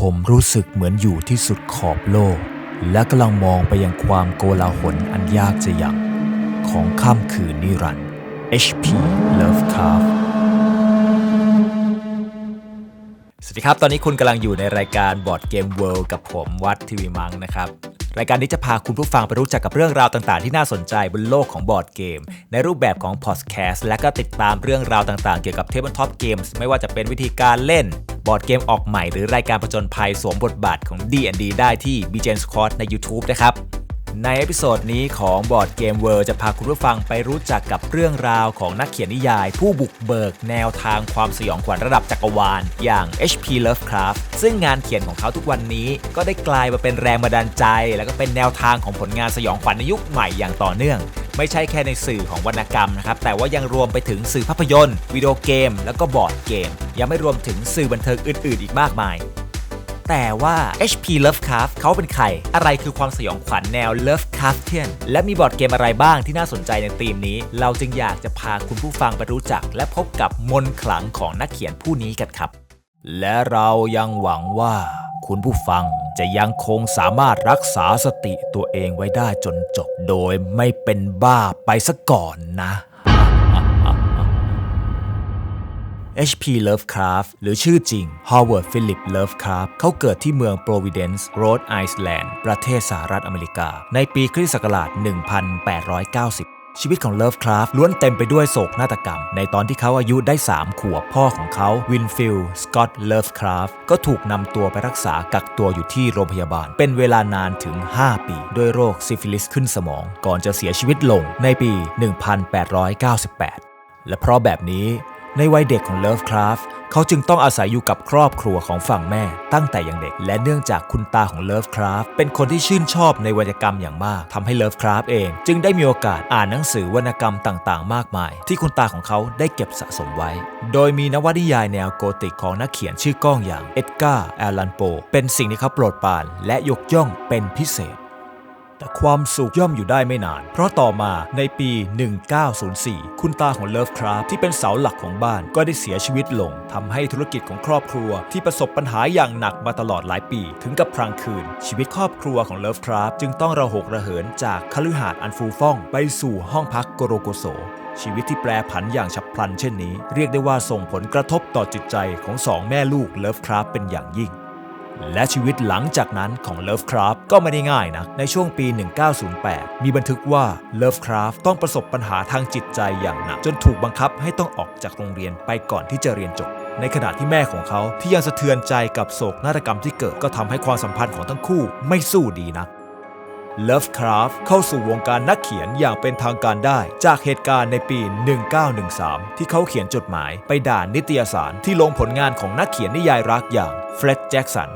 ผมรู้สึกเหมือนอยู่ที่สุดขอบโลก และกำลังมองไปยังความโกลาหลอันยากจะยังของค่ำคืนนิรันด์ H.P. Lovecraft สวัสดีครับ ตอนนี้คุณกำลังอยู่ในรายการบอร์ดเกมเวิลด์กับผมวัดทีวีมังนะครับ รายการนี้จะพาคุณผู้ฟังไปรู้จักกับเรื่องราวต่างๆ ที่น่าสนใจบนโลกของบอร์ดเกม ในรูปแบบของพอดแคสต์และก็ติดตามเรื่องราวต่างๆ เกี่ยวกับเทเบิลท็อปเกมส์ไม่ว่าจะเป็นวิธีการเล่น บอร์ดเกมออกใหม่หรือรายการผจญภัยสวมบทบาทของ D&D ได้ที่ b g n Squad ใน YouTube นะครับ ในเอพิโซดนี้ของบอร์ดเกมเวิร์จะพาคุณผู้ฟังไปรู้จักกับเรื่องราวของนักเขียนนิยาย ผู้บุกเบิกแนวทางความสยองขวัญระดับจักรวาล อย่าง H.P. Lovecraft ซึ่งงานเขียนของเขาทุกวันนี้ก็ได้กลายมาเป็นแรงบันดาลใจ และก็เป็นแนวทางของผลงานสยองขวัญในยุคใหม่อย่างต่อเนื่องไม่ใช่แค่ในสื่อของวรรณกรรมนะครับ แต่ว่ายังรวมไปถึงสื่อภาพยนตร์ วิดีโอเกม แล้วก็บอร์ดเกม ยังไม่รวมถึงสื่อบันเทิงอื่น ๆ อีกมากมาย แต่ว่า H.P. Lovecraft เขาเป็นใคร อะไรคือความสยองขวัญแนว Lovecraftian และมีบอร์ดเกมอะไรบ้างที่น่าสนใจในธีมนี้ เราจึงอยากจะพาคุณผู้ฟังไปรู้จัก และพบกับมนต์ขลังของนักเขียนผู้นี้กันครับ และเรายังหวังว่า คุณผู้ฟังจะยังคงสามารถรักษาสติตัวเองไว้ได้จนจบโดยไม่เป็นบ้าไปซะก่อนนะ H.P. Lovecraft หรือชื่อจริง Howard Philip Lovecraft เขาเกิดที่เมือง Providence Rhode Island ประเทศสหรัฐอเมริกา ในปีคริสต์ศักราช 1890ชีวิตของ Lovecraft ล้วนเต็มไปด้วยโศกนาฏกรรม ในตอนที่เขาอายุได้ 3 ขวบพ่อของเขา Winfield Scott Lovecraft ก็ถูกนำตัวไปรักษากักตัวอยู่ที่โรงพยาบาล เป็นเวลานานถึง 5 ปี ด้วยโรคซิฟิลิสขึ้นสมอง ก่อนจะเสียชีวิตลงในปี 1898 และเพราะแบบนี้ ในวัยเด็กของ Lovecraft เขาจึงต้องอาศัยอยู่กับครอบครัวของฝั่งแม่ตั้งแต่ยังเด็ก และเนื่องจากคุณตาของ Lovecraft เป็นคนที่ชื่นชอบในวรรณกรรมอย่างมากทำให้ Lovecraft เอง จึงได้มีโอกาสอ่านหนังสือวรรณกรรมต่างๆ มากมาย ที่คุณตาของเขาได้เก็บสะสมไว้ โดยมีนวนิยายแนวโกธิกของนักเขียนชื่อก้องอย่างเอ็ดการ์แอลันโป เป็นสิ่งที่เขาโปรดปรานและยกย่องเป็นพิเศษ แต่ความสุขย่อมอยู่ได้ไม่นาน เพราะต่อมาในปี 1904 คุณตาของ Lovecraft ที่เป็นเสาหลักของบ้านก็ได้เสียชีวิตลงทำให้ธุรกิจของครอบครัวที่ประสบปัญหาอย่างหนักมาตลอดหลายปี ถึงกับพรางคืน ชีวิตครอบครัวของ Lovecraft จึงต้องระหกระเหินจากคฤหาสน์อันฟูฟ่อง ไปสู่ห้องพักโกโรโกโซชีวิตที่แปรผันอย่างฉับพลันเช่นนี้ เรียกได้ว่าส่งผลกระทบต่อจิตใจของสองแม่ลูก Lovecraft เป็นอย่างยิ่ง และชีวิตหลังจากนั้นของ Lovecraft ก็ไม่ได้ง่ายนะ ในช่วงปี 1908 มีบันทึกว่า Lovecraft ต้องประสบปัญหาทางจิตใจอย่างหนัก จนถูกบังคับให้ต้องออกจากโรงเรียนไปก่อนที่จะเรียนจบ ในขณะที่แม่ของเขาที่ยังสะเทือนใจกับโศกนาฏกรรมที่เกิดก็ทำให้ความสัมพันธ์ของทั้งคู่ไม่สู้ดีนัก Lovecraft เข้าสู่วงการนักเขียนอย่างเป็นทางการได้ จากเหตุการณ์ในปี 1913 ที่เขาเขียนจดหมายไปด่านิตยสารที่ลงผลงานของนักเขียนนิยายรักอย่างเฟร็ดแจ็กสัน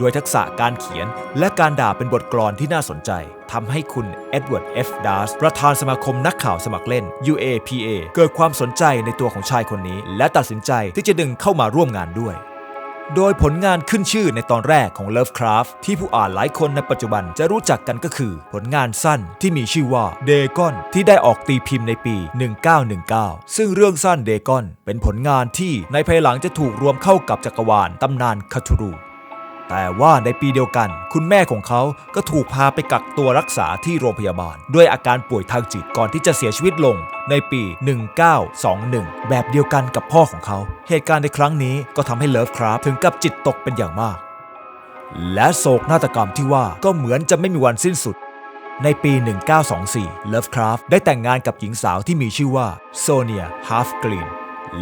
ด้วยทักษะการเขียน และการด่าเป็นบทกลอนที่น่าสนใจทำให้คุณเอ็ดเวิร์ดเอฟดาสประธานสมาคมนักข่าวสมัครเล่น UAPA เกิดความสนใจในตัวของชายคนนี้ และตัดสินใจที่จะดึงเข้ามาร่วมงานด้วย โดยผลงานขึ้นชื่อในตอนแรกของ Lovecraft ที่ผู้อ่านหลายคนในปัจจุบันจะรู้จักกันก็คือ ผลงานสั้นที่มีชื่อว่า d a g o n ที่ได้ออกตีพิมพ์ในปี 1919 ซึ่งเรื่องสั้น d a g o n เป็นผลงานที่ในภายหลังจะถูกรวมเข้ากับจักรวาลตำนานคาทูรู แต่ว่าในปีเดียวกัน คุณแม่ของเขาก็ถูกพาไปกักตัวรักษาที่โรงพยาบาล ด้วยอาการป่วยทางจิตก่อนที่จะเสียชีวิตลงในปี 1921 แบบเดียวกันกับพ่อของเขา เหตุการณ์ในครั้งนี้ก็ทำให้เลิฟคราฟถึงกับจิตตกเป็นอย่างมาก และโศกนาฏกรรมที่ว่าก็เหมือนจะไม่มีวันสิ้นสุด ในปี 1924 Lovecraft ได้แต่งงานกับหญิงสาวที่มีชื่อว่าโซเนียฮาฟกรีน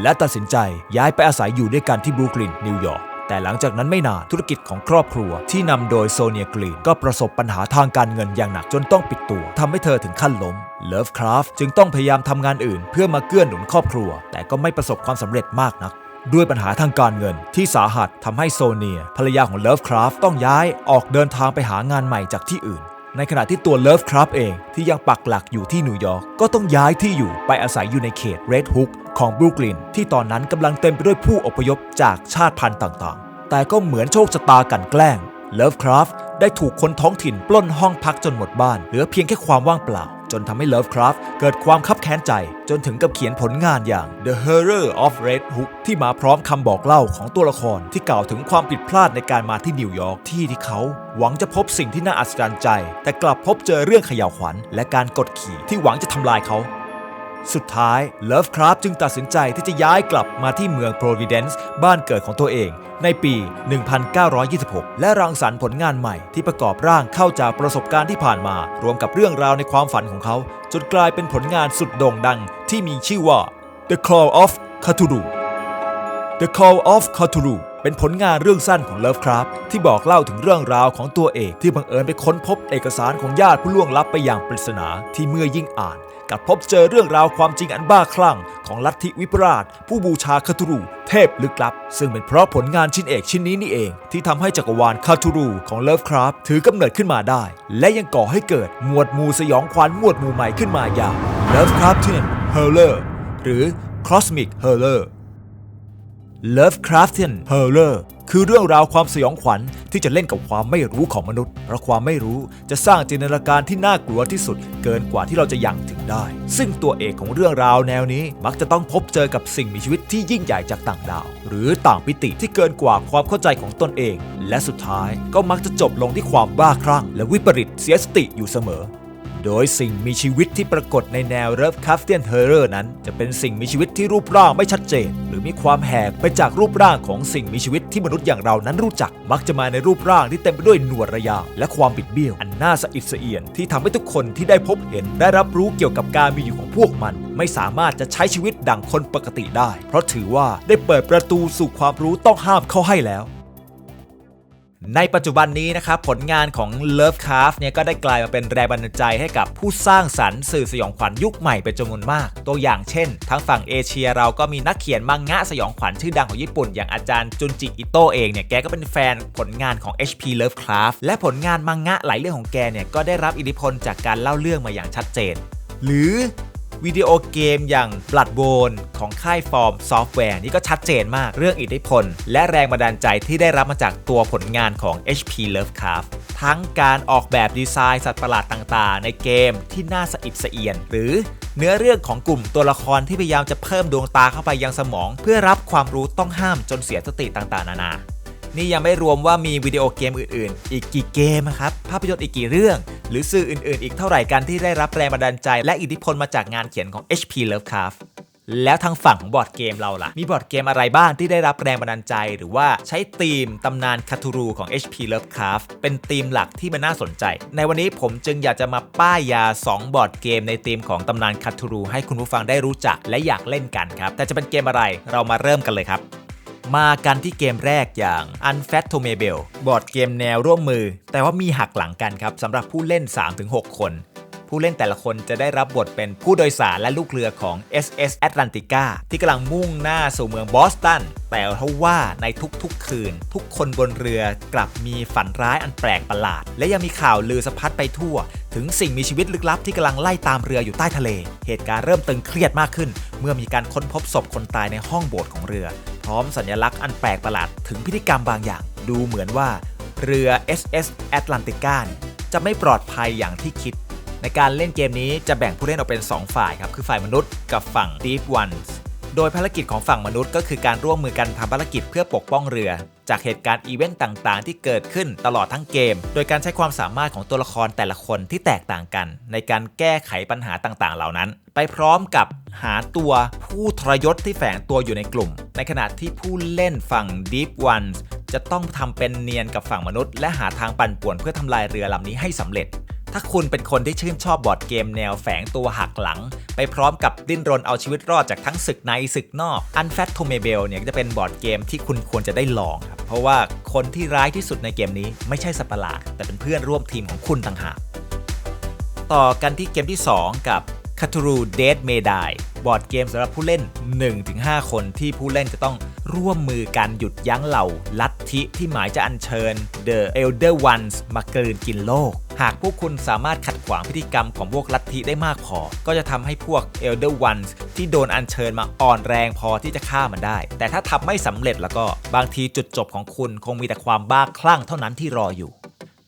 และตัดสินใจย้ายไปอาศัยอยู่ด้วยกันที่บรูคลินนิวยอร์ก แต่หลังจากนั้นไม่นานธุรกิจของครอบครัวที่นำโดยโซเนียกรีนก็ประสบปัญหาทางการเงินอย่างหนักจนต้องปิดตัวทำให้เธอถึงขั้นล้มเลิฟคราฟจึงต้องพยายามทำงานอื่น เพื่อมาเกื้อหนุนครอบครัว แต่ก็ไม่ประสบความสำเร็จมากนัก ด้วยปัญหาทางการเงินที่สาหัสทำให้โซเนียภรรยาของเลิฟคราฟต้องย้ายออกเดินทางไปหางานใหม่จากที่อื่น ในขณะที่ตัวเลิฟครับเองที่ยังปักหลักอยู่ที่นิวยอร์กก็ต้องย้ายที่อยู่ไปอาศัยอยู่ในเขตเรดฮุกของบรูกลินที่ตอนนั้นกำลังเต็มไปด้วยผู้อพยพจากชาติพันธุ์ต่างๆ แต่ก็เหมือนโชคชะตากันแกล้งเลิฟคราฟได้ถูกคนท้องถิ่นปล้นห้องพักจนหมดบ้าน เหลือเพียงแค่ความว่างเปล่า จนทำให้เลิฟคราฟเกิดความคับแค้นใจ จนถึงกับเขียนผลงานอย่าง The Horror of Red Hook ที่มาพร้อมคำบอกเล่าของตัวละครที่กล่าวถึงความผิดพลาดในการมาที่นิวยอร์กที่ที่เขาหวังจะพบสิ่งที่น่าอัศจรรย์ใจ แต่กลับพบเจอเรื่องเขย่าวขวัญ และการกดขี่ที่หวังจะทำลายเขา สุดท้ายเลิฟคราฟจึงตัดสินใจที่จะย้ายกลับมาที่เมืองโปรวิเดนซ์บ้านเกิดของตัวเอง ในปี 1926 และรังสรรค์ผลงานใหม่ที่ประกอบร่างเข้าจากประสบการณ์ที่ผ่านมา รวมกับเรื่องราวในความฝันของเขา จนกลายเป็นผลงานสุดโด่งดังที่มีชื่อว่า The Call of Cthulhu The Call of Cthulhu เป็นผลงานเรื่องสั้นของ Lovecraft ที่บอกเล่าถึงเรื่องราวของตัวเอกที่บังเอิญไปค้นพบเอกสารของญาติผู้ล่วงลับไปอย่างปริศนาที่เมื่อยิ่งอ่านกับพบเจอเรื่องราวความจริงอันบ้าคลั่งของลัทธิวิปราช ผู้บูชาคาทูรูเทพลึกลับ ซึ่งเป็นเพราะผลงานชิ้นเอกชิ้นนี้นี่เอง ที่ทำให้จักรวาลคาทูรูของ Lovecraft ถือกำเนิดขึ้นมาได้ และยังก่อให้เกิดหมวดหมู่สยองขวัญหมวดหมู่ใหม่ขึ้นมาอย่าง Lovecraftian Horror หรือ Cosmic Horror Lovecraftian Horror คือเรื่องราวความสยองขวัญที่จะเล่นกับความไม่รู้ของมนุษย์ เพราะความไม่รู้จะสร้างจินตนาการที่น่ากลัวที่สุด เกินกว่าที่เราจะยังถึงได้ ซึ่งตัวเอกของเรื่องราวแนวนี้มักจะต้องพบเจอกับสิ่งมีชีวิตที่ยิ่งใหญ่จากต่างดาว หรือต่างมิติที่เกินกว่าความเข้าใจของตนเอง และสุดท้ายก็มักจะจบลงที่ความบ้าคลั่งและวิปริตเสียสติอยู่เสมอ โดยสิ่งมีชีวิตที่ปรากฏในแนว Lovecraftian Horror นั้น จะเป็นสิ่งมีชีวิตที่รูปร่างไม่ชัดเจน หรือมีความแหกไปจากรูปร่างของสิ่งมีชีวิตที่มนุษย์อย่างเรานั้นรู้จัก มักจะมาในรูปร่างที่เต็มไปด้วยหนวดระยางและความบิดเบี้ยว อันน่าสะอิดสะเอียนที่ทำให้ทุกคนที่ได้พบเห็นได้รับรู้เกี่ยวกับการมีอยู่ของพวกมัน ไม่สามารถจะใช้ชีวิตดังคนปกติได้ เพราะถือว่าได้เปิดประตูสู่ความรู้ต้องห้ามเข้าให้แล้ว ในปัจจุบันนี้นะครับผลงานของ Lovecraft เนี่ยก็ได้กลายมาเป็นแรงบันดาลใจให้กับผู้สร้างสรรค์สื่อสยองขวัญยุคใหม่เป็นจำนวนมาก ตัวอย่างเช่นทางฝั่งเอเชียเราก็มีนักเขียนมังงะสยองขวัญชื่อดังของญี่ปุ่น อย่างอาจารย์จุนจิอิโตเองเนี่ยแกก็เป็นแฟนผลงานของ H.P. Lovecraft และผลงานมังงะหลายเรื่องของแกเนี่ยก็ได้รับอิทธิพลจากการเล่าเรื่องมาอย่างชัดเจน หรือ วิดีโอเกมอย่าง Bloodborne ของค่ายฟอร์มซอฟต์แวร์นี่ก็ชัดเจนมากเรื่องอิทธิพล และแรงบันดาลใจที่ได้รับมาจากตัวผลงานของ HP Lovecraft ทั้งการออกแบบดีไซน์สัตว์ประหลาดต่างๆ ในเกมที่น่าสะอิดสะเอียน หรือเนื้อเรื่องของกลุ่มตัวละครที่พยายามจะเพิ่มดวงตาเข้าไปยังสมอง เพื่อรับความรู้ต้องห้ามจนเสียสติต่างๆ นานา นี่ยังไม่รวมว่ามีวิดีโอเกมอื่นๆ อีกกี่เกมอะครับ ภาพยนตร์อีกกี่เรื่อง หรือสื่ออื่นๆ อีกเท่าไหร่กันที่ได้รับแรงบันดาลใจ และอิทธิพลมาจากงานเขียนของ HP Lovecraft แล้วทางฝั่งของบอร์ดเกมเราล่ะ มีบอร์ดเกมอะไรบ้างที่ได้รับแรงบันดาลใจ หรือว่าใช้ธีมตำนานคาทูรูของ HP Lovecraft เป็นธีมหลักที่มันน่าสนใจ ในวันนี้ผมจึงอยากจะมาป้ายยา 2 บอร์ดเกมในธีมของตำนานคาทูรูให้คุณผู้ฟังได้รู้จักและอยากเล่นกันครับ แต่จะเป็นเกมอะไรเรามาเริ่มกันเลยครับ มากันที่เกมแรกอย่าง Unfathomable บอร์ดเกมแนวร่วมมือ แต่ว่ามีหักหลังกันครับสำหรับผู้เล่น 3-6 คน ผู้เล่นแต่ละคนจะได้รับบทเป็นผู้โดยสารและลูกเรือของ SS Atlantica ที่กำลังมุ่งหน้าสู่เมืองบอสตัน แต่เทว่าในทุกๆคืน ทุกคนบนเรือกลับมีฝันร้ายอันแปลกประหลาด และยังมีข่าวลือสะพัดไปทั่ว ถึงสิ่งมีชีวิตลึกลับที่กำลังไล่ตามเรืออยู่ใต้ทะเล เหตุการณ์เริ่มตึงเครียดมากขึ้น เมื่อมีการค้นพบศพคนตายในห้องโบสถ์ของเรือ พร้อมสัญลักษณ์อันแปลกประหลาดถึงพิธีกรรมบางอย่าง ดูเหมือนว่า เรือ SS Atlantica จะไม่ปลอดภัยอย่างที่คิด ในการเล่นเกมนี้จะแบ่งผู้เล่นออกเป็น 2 ฝ่ายครับ คือฝ่ายมนุษย์กับฝั่ง Deep Ones โดยภารกิจของฝั่งมนุษย์ก็คือการร่วมมือกันทำภารกิจเพื่อปกป้องเรือ จากเหตุการณ์อีเวนต์ต่างๆ ที่เกิดขึ้นตลอดทั้งเกม โดยการใช้ความสามารถของตัวละครแต่ละคนที่แตกต่างกัน ในการแก้ไขปัญหาต่างๆ เหล่านั้น ไปพร้อมกับหาตัวผู้ทรยศที่แฝงตัวอยู่ในกลุ่ม ในขณะที่ผู้เล่นฝั่ง Deep Ones จะต้องทำเป็นเนียนกับฝั่งมนุษย์ และหาทางปั่นป่วนเพื่อทำลายเรือลำนี้ให้สำเร็จ ถ้าคุณเป็นคนที่ชื่นชอบบอร์ดเกมแนวแฝงตัวหักหลัง ไปพร้อมกับดิ้นรนเอาชีวิตรอดจากทั้งศึกในศึกนอก Unfathomable เนี่ยจะเป็นบอร์ดเกมที่คุณควรจะได้ลองครับ เพราะว่าคนที่ร้ายที่สุดในเกมนี้ไม่ใช่สัปหลาด แต่เป็นเพื่อนร่วมทีมของคุณต่างหาก ต่อกันที่เกมที่ 2 กับ c a t u r u Dead May Die บอร์ดเกมสำหรับผู้เล่น 1-5 คนที่ผู้เล่นจะต้องร่วมมือกันหยุดยั้งเหล่าลัทธิที่หมายจะอัญเชิญ The Elder Ones มากลืนกินโลก หากพวกคุณสามารถขัดขวางพิธีกรรมของพวกลัทธิได้มากพอ ก็จะทำให้พวก Elder Ones ที่โดนอัญเชิญมาอ่อนแรงพอที่จะฆ่ามันได้ แต่ถ้าทำไม่สำเร็จแล้วก็บางทีจุดจบของคุณคงมีแต่ความบ้าคลั่งเท่านั้นที่รออยู่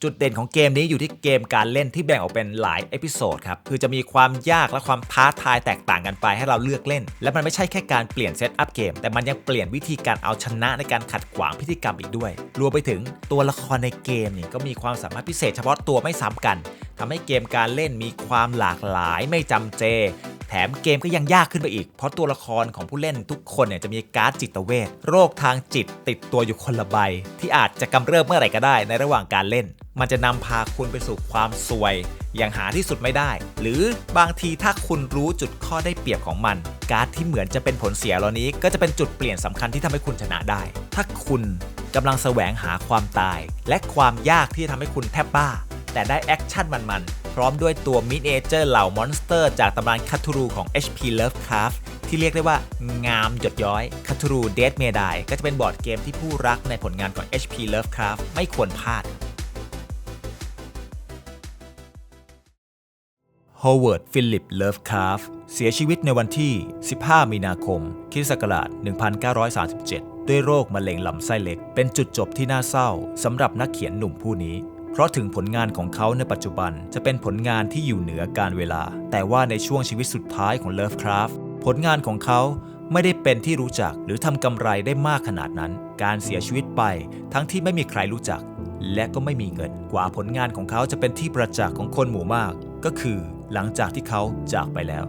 จุดเด่นของเกมนี้อยู่ที่เกมการเล่นที่แบ่งออกเป็นหลายเอพิโซดครับ คือจะมีความยากและความท้าทายแตกต่างกันไปให้เราเลือกเล่น และมันไม่ใช่แค่การเปลี่ยนเซตอัพเกม แต่มันยังเปลี่ยนวิธีการเอาชนะในการขัดขวางพิธีกรรมอีกด้วย รวมไปถึงตัวละครในเกมนี่ก็มีความสามารถพิเศษเฉพาะตัวไม่ซ้ำกันทำให้เกมการเล่นมีความหลากหลายไม่จำเจ แถมเกมก็ยังยากขึ้นไปอีก เพราะตัวละครของผู้เล่นทุกคนเนี่ยจะมีการ์ดจิตเวชโรคทางจิตติดตัวอยู่คนละใบ ที่อาจจะกำเริบเมื่อไหร่ก็ได้ในระหว่างการเล่น มันจะนำพาคุณไปสู่ความซวย อย่างหาที่สุดไม่ได้ หรือบางทีถ้าคุณรู้จุดข้อได้เปรียบของมัน การ์ดที่เหมือนจะเป็นผลเสียเหล่านี้ ก็จะเป็นจุดเปลี่ยนสำคัญที่ทำให้คุณชนะได้ ถ้าคุณกำลังแสวงหาความตาย และความยากที่ทำให้คุณแทบบ้า แต่ได้แอคชั่นมันๆ พร้อมด้วยตัวมินิเอเจอร์เหล่ามอนสเตอร์จากตำนานคัทูรูของ HP Lovecraft ที่เรียกได้ว่างามหยดย้อยคัทูรูเดดเมดายก็จะเป็นบอร์ดเกมที่ผู้รักในผลงานของ HP Lovecraft ไม่ควรพลาด Howard Philip Lovecraft เสียชีวิตในวันที่ 15 มีนาคมคิศักราช1937 ด้วยโรคมะเร็งลำไส้เล็ก เป็นจุดจบที่น่าเศร้าสำหรับนักเขียนหนุ่มผู้นี้ เพราะถึงผลงานของเขาในปัจจุบันจะเป็นผลงานที่อยู่เหนือการเวลา แต่ว่าในช่วงชีวิตสุดท้ายของ Lovecraft ผลงานของเขาไม่ได้เป็นที่รู้จักหรือทำกำไรได้มากขนาดนั้น การเสียชีวิตไปทั้งที่ไม่มีใครรู้จัก และก็ไม่มีเงิน กว่าผลงานของเขาจะเป็นที่ประจักษ์ของคนหมู่มาก ก็คือหลังจากที่เขาจากไปแล้ว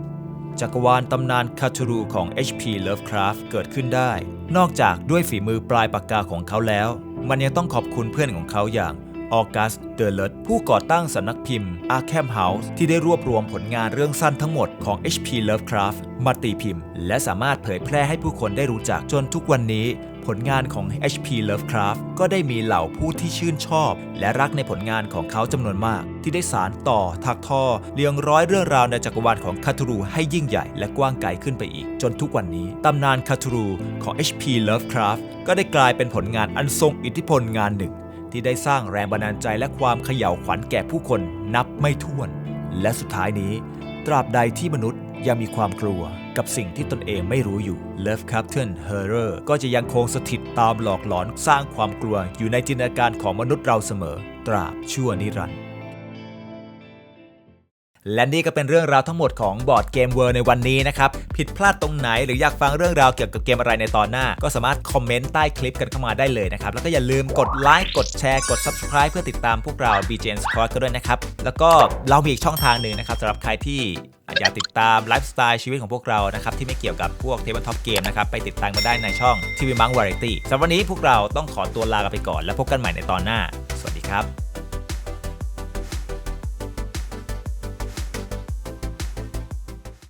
จักรวาลตำนานคาทูรูของ H.P. Lovecraft เกิดขึ้นได้ นอกจากด้วยฝีมือปลายปากกาของเขาแล้ว มันยังต้องขอบคุณเพื่อนของเขาอย่าง ออกัส เดลเลตผู้ก่อตั้งสำนักพิมพ์ Arkham House ที่ได้รวบรวมผลงานเรื่องสั้นทั้งหมดของ H.P. Lovecraft มาตีพิมพ์ และสามารถเผยแพร่ให้ผู้คนได้รู้จักจนทุกวันนี้ ผลงานของ H.P. Lovecraft ก็ได้มีเหล่าผู้ที่ชื่นชอบ และรักในผลงานของเขาจำนวนมาก ที่ได้สารต่อถักทอเรียงร้อยเรื่องราวในจักรวาลของคาทูรูให้ยิ่งใหญ่และกว้างไกลขึ้นไปอีก จนทุกวันนี้ตำนานคาทูรูของ H.P. Lovecraft ก็ได้กลายเป็นผลงานอันทรงอิทธิพลงานหนึ่ง ที่ได้สร้างแรงบันดาลใจและความเขย่าวขวัญแก่ผู้คนนับไม่ถ้วน และสุดท้ายนี้ ตราบใดที่มนุษย์ยังมีความกลัวกับสิ่งที่ตนเองไม่รู้อยู่ Love Captain Horror ก็จะยังคงสถิตตามหลอกหลอนสร้างความกลัวอยู่ในจินตนาการของมนุษย์เราเสมอ ตราบชั่วนิรันดร์ และนี่ก็เป็นเรื่องราวทั้งหมดของบอร์ดเกมเวิร์ในวันนี้นะครับ ผิดพลาดตรงไหนหรืออยากฟังเรื่องราวเกี่ยวกับเกมอะไรในตอนหน้า ก็สามารถคอมเมนต์ใต้คลิปกันเข้ามาได้เลยนะครับ แล้วก็อย่าลืมกดไลค์กดแชร์กด Subscribe เพื่อติดตามพวกเรา BGN Squad ก็ด้วยนะครับ แล้วก็เรามีอีกช่องทางหนึ่งนะครับสำหรับใครที่อยากติดตามไลฟ์สไตล์ชีวิตของพวกเรานะครับ ที่ไม่เกี่ยวกับพวกเทเบิลท็อปเกมนะครับ ไปติดตามมาได้ในช่องทีวีมังวาไรตี้สำหรับวันนี้พวกเราต้องขอตัวลากันไปก่อน แล้วพบกันใหม่ในตอนหน้า สวัสดีครับ